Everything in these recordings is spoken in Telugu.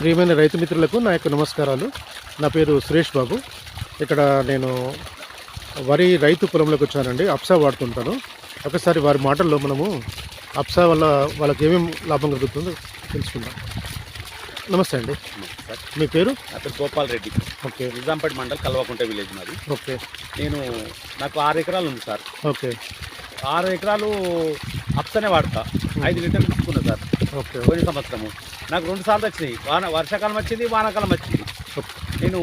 ప్రియమైన రైతు మిత్రులకు నా యొక్క నమస్కారాలు. నా పేరు సురేష్ బాబు. ఇక్కడ నేను వరి రైతు పొలంలోకి వచ్చానండి. అప్సా వాడుతుంటాను. ఒకసారి వారి మాటల్లో మనము అప్సా వల్ల వాళ్ళకి ఏమేమి లాభం కలుగుతుందో తెలుసుకుందాం. నమస్తే అండి. మీ పేరు? నా పేరు గోపాల్ రెడ్డి. ఓకే. నిజాంపేట మండల్ కల్వకుంట విలేజ్ మాది. ఓకే. నేను నాకు ఆరు ఎకరాలు ఉంది సార్. ఓకే. ఆరు ఎకరాలు అప్సనే వాడతా. ఐదు లీటర్లు తీసుకున్నా సార్. ఓకే. పోయిన సంవత్సరము. నాకు రెండు సార్లు వచ్చినాయి. వాన వర్షాకాలం వచ్చింది వానాకాలం వచ్చింది. నేను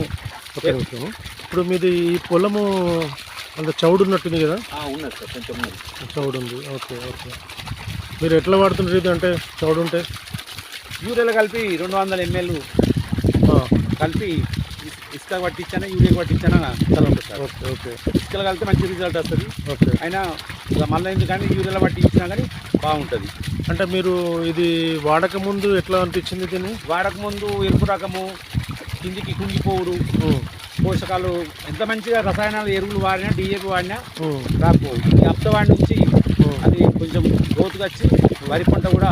ఇప్పుడు మీది ఈ పొలము అంత చౌడు ఉన్నట్టుంది కదా ఉన్నది సార్ కొంచెం ఉన్నది. చౌడు ఉంది ఓకే ఓకే. మీరు ఎట్లా వాడుతుంటారు ఇది అంటే చౌడు ఉంటే యూరియాలు కలిపి రెండు వందల ఎంఎల్ కలిపి ఇసుక పట్టించానా యూరియా పట్టించానా కలవదు సార్. Okay okay. ఇసుకలు కలిపితే మంచి రిజల్ట్ వస్తుంది. ఓకే. అయినా మళ్ళీ ఎందుకంటే యూరియాలో పట్టి ఇచ్చినా కానీ బాగుంటుంది. అంటే మీరు ఇది వాడక ముందు ఎట్లా అనిపించింది దీన్ని? వాడక ముందు ఎరుపు రకము కిందికి కుంగిపోవుడు పోషకాలు ఎంత మంచిగా రసాయనాలు ఎరువులు వాడినా డిఏపి వాడినా నాకు ఈ అప్తవాడి నుంచి ఉమ్. అది గ్రోత్గా వచ్చి వరి పంట కూడా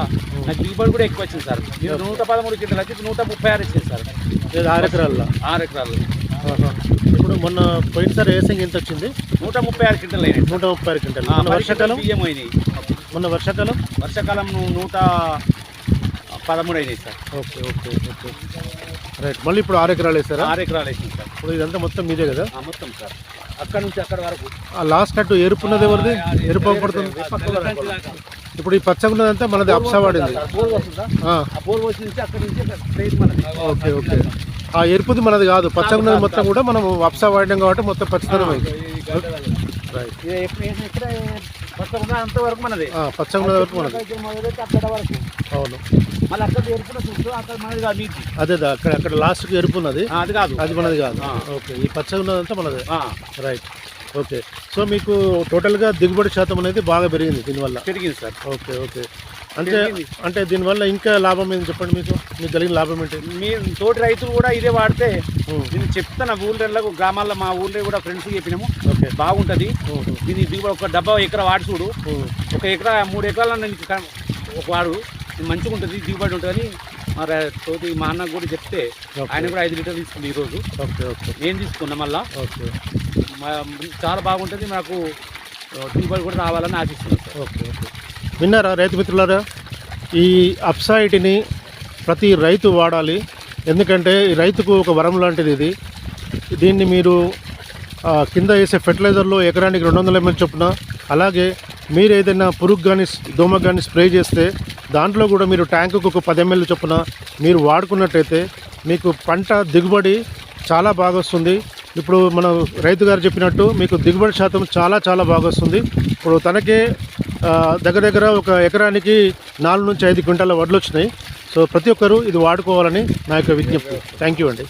నాకు దిగుబడి కూడా ఎక్కువ వచ్చింది సార్. నేను నూట పదమూడు కింటలు వచ్చి నూట ముప్పై ఆరు వచ్చింది సార్. ఆరు ఎకరాల్లో? ఆరు ఎకరాలు ఆహా. ఇప్పుడు మొన్న పోయినసారి ఏసింగ్ ఎంత వచ్చింది? నూట ముప్పై ఆరు క్వింటల్ అయినాయి. నూట ముప్పై ఆరు క్వింటాలు వర్షాకాలం? బియ్యం అయినాయి. మొన్న వర్షాకాలం? వర్షాకాలం నూట పదమూడు అయినాయి sir. Okay okay okay. Right. మళ్ళీ ఇప్పుడు ఆరు ఎకరాలు వేసారా? ఆరు ఎకరాలు వేసింది సార్. ఇప్పుడు ఇదంతా మొత్తం మీదే కదా? ఆ, మొత్తం సార్. అక్కడ నుంచి అక్కడ వరకు. ఆ లాస్ట్ అటు ఎరుపున్నది ఎవరిది? ఎరుపు పడుతుంది. ఇప్పుడు ఈ పచ్చగున్నదంతా మనది అప్సా వాడింది బోర్ వస్తుందా? ఆ, ఆ బోర్ వచ్చి నుంచి అక్కడ నుంచి స్ట్రైట్ మనది. Okay okay. ఆ ఎరుపుది మనది కాదు. పచ్చగున్నది మొత్తం కూడా మనం అప్సా వాడడం కాబట్టి మొత్తం పచ్చదనం అయింది. అంతవరకు మనది. వరకు మనది. అవును. అదే అక్కడ అక్కడ లాస్ట్కి ఎరుపు ఉన్నది అది కాదు. అది మనది కాదు. ఓకే ఈ పచ్చగున్నదంతా మనది. Right okay. సో మీకు టోటల్గా దిగుబడి శాతం అనేది బాగా పెరిగింది దీనివల్ల? పెరిగింది సార్. Okay okay. అంటే. అంటే దీనివల్ల ఇంకా లాభం ఏంటి చెప్పండి మీకు? మీకు కలిగిన లాభం ఏంటి? మీ తోటి రైతులు కూడా ఇదే వాడితే నేను చెప్తాను ఊళ్ళకు గ్రామాల్లో మా ఊళ్ళో కూడా ఫ్రెండ్స్ చెప్పినాము. ఓకే. బాగుంటుంది. దీని దిగుబడి ఒక డబ్బా ఎకరా వాడి చూడు. ఒక ఎకరా మూడు ఎకరాల ఒక వాడు. మంచిగా ఉంటుంది దిగుబడి ఉంటుందని మా ర- తోటి మా అన్నకు కూడా చెప్తే ఆయన కూడా ఐదు లీటర్లు తీసుకుంది ఈరోజు. Okay okay. నేను తీసుకున్నా మళ్ళా? ఓకే. చాలా బాగుంటుంది. నాకు దిగుబడి కూడా రావాలని ఆశిస్తున్నాం సార్. Okay okay. విన్నారా రైతు మిత్రులారా? ఈ అప్సైట్ని ప్రతి రైతు వాడాలి. ఎందుకంటే రైతుకు ఒక వరం లాంటిది ఇది. దీన్ని మీరు కింద వేసే ఫెర్టిలైజర్లో ఎకరానికి రెండు వందల ఎంఎల్ చొప్పున అలాగే మీరు ఏదైనా పురుగు కానీ దోమ కానీ స్ప్రే చేస్తే దాంట్లో కూడా మీరు ట్యాంకుకు ఒక పది ఎంఎల్ చొప్పున మీరు వాడుకున్నట్టయితే మీకు పంట దిగుబడి చాలా బాగా వస్తుంది. ఇప్పుడు మన రైతు గారు చెప్పినట్టు మీకు దిగుబడి శాతం చాలా చాలా బాగా వస్తుంది. ఇప్పుడు తనకే దగ్గర దగ్గర ఒక ఎకరానికి నాలుగు నుంచి ఐదు క్వింటాల వడ్లు వచ్చినాయి సో ప్రతి ఒక్కరూ ఇది వాడుకోవాలని నా యొక్క విజ్ఞప్తి. థ్యాంక్ యూ అండి.